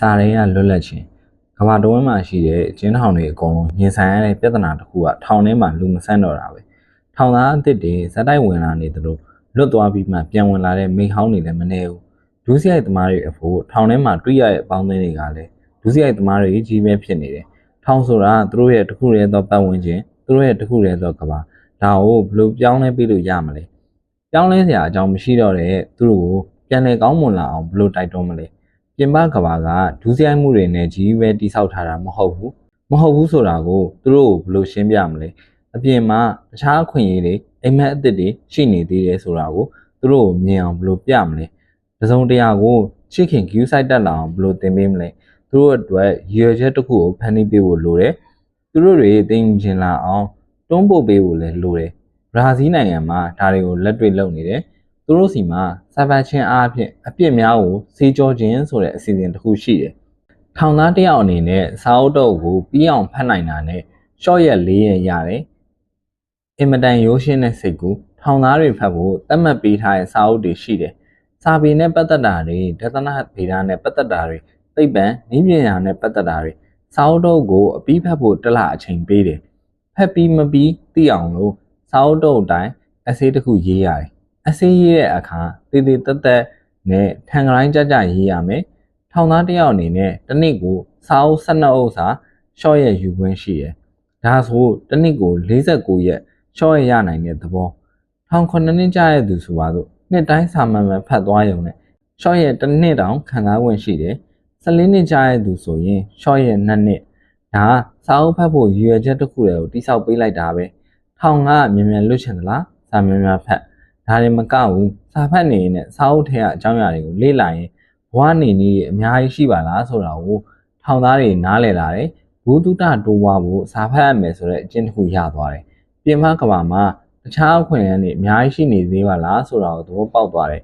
စာရင်းကလွတ်လပ်ခြင်းကမ္ဘာတစ်ဝန်းမှာရှိတဲ့ကျင်းထောင်တွေအကုန်လုံးရင်ဆိုင်ရတဲ့ပြဿနာတစ်ခုကထောင်ထဲမှာလူမဆန့်တော့တာပဲထောင်သားအစ်စ်တွေဇက်တိုက်ဝင်လာနေသလိုလွတ်သွားပြီးမှပြန်ဝင်လာတဲ့မိဟောင်းတွေလည်းမနေဘူးဒုစရိုက်သမားတွေအဖို့ထောင်ထဲမှာတွေ့ရတဲ့အပေါင်းအသင်းတွေကလည်းဒုစရိုက်သမားတွေကြီးပဲဖြစ်နေတယ်ထောင်ဆိုတာသူတို့ရဲ့တစ်ခုတည်းသောပတ်ဝန်းကျင်သူတို့ရဲ့တစ်ခုတည်းသောကမ္ဘာဒါကိုဘယ်လိုပြောင်းလဲပေးလို့ရမလဲပြောင်းလဲစရာအကြောင်းမရှိတော့တဲ့သူတို့ကိုပြန်လည်ကောင်းမွန်လာအောင်ဘယ်လိုတိုက်တွန်းမလဲ ပြင်ပကဘာကဒုစရိုက်မှုတွေနဲ့ကြီးပဲတိဆောက်ထားတာမဟုတ်ဘူးမဟုတ်ဘူးဆိုတာကိုသူတို့ကိုဘယ်လိုရှင်းပြမလဲအပြင်မှာတခြားအခွင့်အရေးတွေအိမ်မက်အသစ်တွေရှိနေသေးတယ်ဆိုတာကိုသူတို့ကိုမြင်အောင်ဘယ်လိုပြမလဲတစုံတရာကိုချစ်ခင် view site တက်လာအောင်ဘယ်လိုသင်ပေးမလဲသူတို့အတွက်ရည်ရွယ်ချက်တစ်ခုကိုဖန်တီးပေးဖို့လိုတယ်သူတို့တွေသင်ယူချင်လာအောင်တွန်းပို့ပေးဖို့လည်းလိုတယ်ဘရာဇီးနိုင်ငံမှာဒါတွေကိုလက်တွေ့လုပ်နေတယ် သူတို့စီမှာစာပတ်ချင်းအားဖြင့်အပြစ်များကိုစေးကြောခြင်းဆိုတဲ့အစီအစဉ်တစ်ခုရှိတယ်။ထောင်သားတစ်ယောက်အနေနဲ့စာအုပ်တော့ကိုပြီးအောင်ဖတ်နိုင်တာနဲ့ရှော့ရက်၄ရက်ရတယ်။အင်မတန်ရိုးရှင်းတဲ့စိတ်ကူထောင်သားတွေဖတ်ဖို့သတ်မှတ်ပေးထားတဲ့စာအုပ်တွေရှိတယ်။စာပေနဲ့ပတ်သက်တာတွေဒေသနာဗေဒနဲ့ပတ်သက်တာတွေသိပ္ပံနည်းပညာနဲ့ပတ်သက်တာတွေစာအုပ်တော့ကိုအပြီးဖတ်ဖို့တစ်လအချိန်ပေးတယ်။ဖတ်ပြီးမပြီးသိအောင်လို့စာအုပ်တော့အတိုင်းအစေးတစ်ခုရေးရတယ်။ အစေးရေးတဲ့အခါတည်တည်တက်တက်နဲ့ထန်ကရိုင်းကြကြရေးရမယ်။ထောင်သားတစ်ယောက်အနေနဲ့တစ်နှစ်ကိုစာအုပ်12အုပ်စာရှော့ရက်ယူခွင့်ရှိတယ်။ဒါဆိုတစ်နှစ်ကို49ရက်ရှော့ရက်ရနိုင်တဲ့သဘော။ထောင်9နှစ်ကြာတဲ့သူဆိုပါတော့နှစ်တိုင်းစာမှန်မှန်ဖတ်သွားရုံနဲ့ရှော့ရက်တစ်နှစ်တောင်ခံစားခွင့်ရှိတယ်။14နှစ်ကြာတဲ့သူဆိုရင်ရှော့ရက်2နှစ်ဒါကစာအုပ်ဖတ်ဖို့ရည်ရွယ်ချက်တစ်ခုတည်းကိုတိစောက်ပေးလိုက်တာပဲ။ထောင်ကမြန်မြန်လွတ်ချင်သလားစာမြန်မြန်ဖတ် ဒါတွေမကဘူးစာဖတ်နေရင်စာအုပ်ထဲကအကြောင်းအရာတွေကိုလေ့လာရင်ဘဝနေနည်းတွေအများကြီးရှိပါလားဆိုတာကိုထောင်သားတွေနားလည်လာတယ်ဘူးတုတတိုးွားဖို့စာဖတ်ရမယ်ဆိုတဲ့အကျင့်တစ်ခုရသွားတယ်ပြင်ပကဘာမှာတခြားအခွင့်အရေးတွေအများကြီးရှိနေသေးပါလားဆိုတာကိုသဘောပေါက်သွားတယ်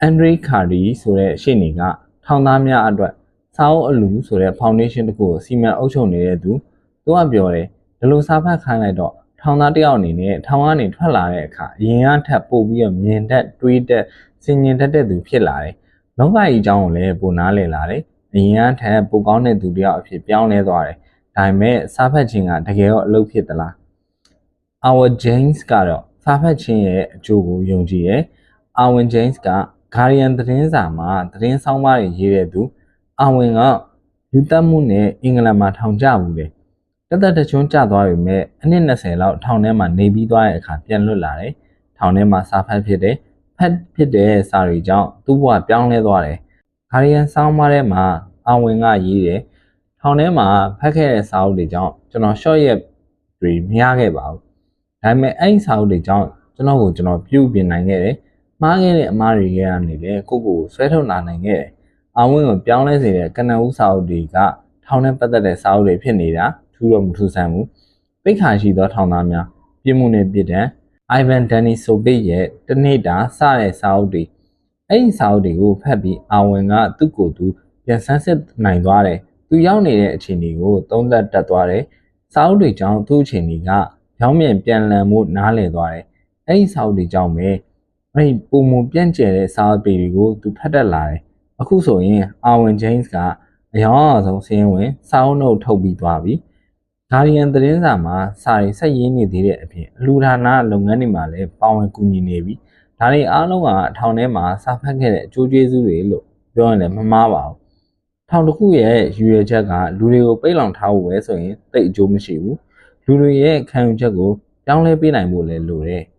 အန်ဒရီခါဒီဆိုတဲ့ရှေ့နေကထောင်သားများအတွက်စာအုပ်အလူဆိုတဲ့ foundation တစ်ခုကိုစီမံအုပ်ချုပ်နေတဲ့သူသူကပြောတယ်ဒီလိုစာဖတ်ခိုင်းလိုက်တော့ ထောင်သားတစ်ယောက်အနေနဲ့ထောင်ကနေထွက်လာတဲ့အခါအရင်ကထပ်ပို့ပြီးတော့မြင်တတ်တွေးတတ်စင်ញင်တတ်တဲ့သူဖြစ်လာတယ်။လောကကြီးအကြောင်းကိုလည်းပိုနားလည်လာတယ်။အရင်ကထပ်ပိုကောင်းတဲ့သူတစ်ယောက်အဖြစ်ပြောင်းလဲသွားတယ်။ဒါပေမဲ့စားဖတ်ခြင်းကတကယ်တော့အလုပ်ဖြစ်သလား။ Our James ကတော့စားဖတ်ခြင်းရဲ့အကျိုးကိုယုံကြည်တယ်။ Arwen James က Guardian သတင်းစာမှာသတင်းဆောင်မတွေရေးတဲ့သူ။ Arwen ကလူတက်မှုနဲ့အင်္ဂလန်မှာထောင်ကျဘူးတယ်။ တက်တက်တချွန်းကျသွားပြီမဲ့အနှစ်20လောက်ထောင်ထဲမှာနေပြီးသွားတဲ့အခါပြန်လွတ်လာတယ်။ထောင်ထဲမှာစာဖတ်ဖြစ်တယ်။ဖတ်ဖြစ်တဲ့စာတွေကြောင့်သူ့ဘဝပြောင်းလဲသွားတယ်။ဂါရီယန်ဆောင်းပါးထဲမှာအဝင်ကရေးတယ်။ထောင်ထဲမှာဖတ်ခဲ့တဲ့စာအုပ်တွေကြောင့်ကျွန်တော် short ရက်တွေမရခဲ့ပါဘူး။ဒါပေမဲ့အဲ့ဒီစာအုပ်တွေကြောင့်ကျွန်တော်ကိုကျွန်တော်ပြုပြင်နိုင်ခဲ့တယ်။မှားခဲ့တဲ့အမှားတွေကနေလည်းကိုယ့်ကိုယ်ကိုဆွဲထုတ်လာနိုင်ခဲ့တယ်။အဝင်ကိုပြောင်းလဲစေတဲ့ကနဦးစာအုပ်တွေကထောင်နဲ့ပတ်သက်တဲ့စာအုပ်တွေဖြစ်နေတာ ထူးတော့မထူးဆန်းဘူး။ပိတ်ခါရှိသောထောင်သားများပြစ်မှုနဲ့ပြစ်ဒဏ် Ivan Denisovich ရဲ့တနေ့တာစတဲ့စာအုပ်တွေအဲ့ဒီစာအုပ်တွေကိုဖတ်ပြီးအာဝင်ကသူ့ကိုယ်သူပြန်ဆန်းစစ်နိုင်သွားတယ်။သူရောက်နေတဲ့အခြေအနေကိုသုံးသပ်တတ်သွားတယ်။စာအုပ်တွေကြောင့်သူ့အခြေအနေကရောင်းမြန်ပြန်လည်မှုနားလည်သွားတယ်။အဲ့ဒီစာအုပ်တွေကြောင့်ပဲအဲ့ဒီပုံမပြန့်ကျဲတဲ့စာအုပ်တွေကိုသူဖတ်တတ်လာတယ်။အခုဆိုရင်အာဝင် James ကအယောင်အဆုံးစင်းဝင်စာအုပ်နှုတ်ထုတ်ပြီးသွားပြီ။ Guardian သတင်းစာမှာစာရီဆက်ရေးနေသေးတဲ့အပြင်အလူဌာနလုပ်ငန်းတွေမှာလည်းပါဝင်ကူညီနေပြီ။ဒါတွေအားလုံးကအထောင်ထဲမှာစာဖတ်ခဲ့တဲ့အကျိုးကျေးဇူးတွေလို့ပြောရင်လည်းမမှားပါဘူး။ထောင်တစ်ခုရဲ့ရည်ရွယ်ချက်ကလူတွေကိုပိတ်လောင်ထားဖို့ပဲဆိုရင်တိတ်အကျိုးမရှိဘူး။လူတွေရဲ့ခံယူချက်ကိုပြောင်းလဲပေးနိုင်ဖို့လည်းလိုတယ်။